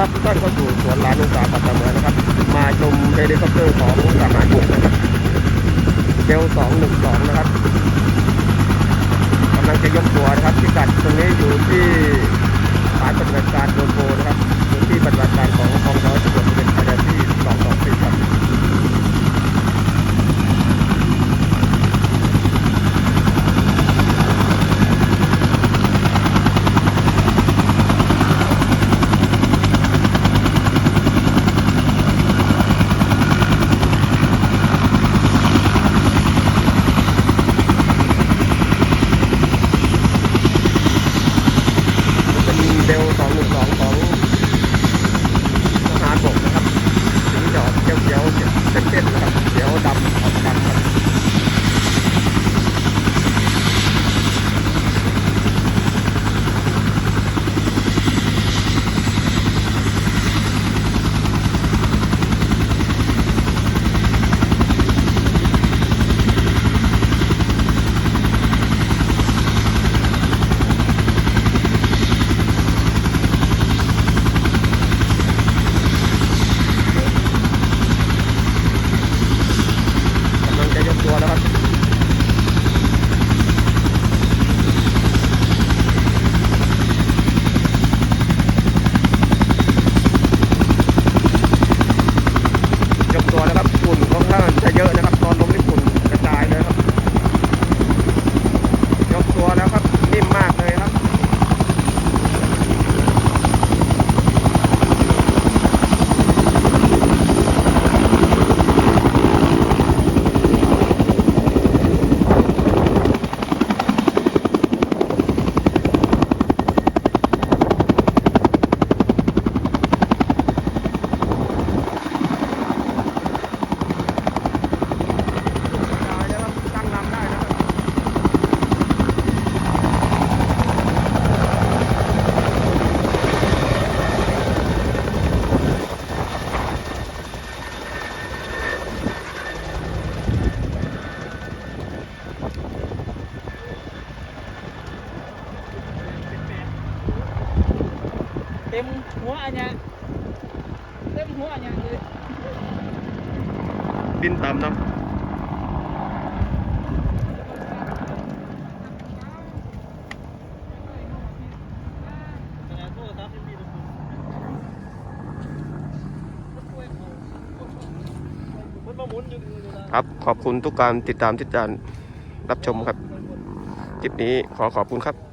รับทุกท่านเข้าสู่สวนลานลูกตาปัตตาเมืองนะครับ มาชมเฮลิคอปเตอร์ของสามหาบุกนะครับเดลสองหนึ่งสองนะครับ เขียส้นเขียวดำออกดำครับ เต็มหัวอันเนี้ยเต็มหัวอันเนี้ยเลยดินต่ำนะครับขอบคุณทุกการติดตามติดตามรับชมครับคลิปนี้ขอขอบคุณครับ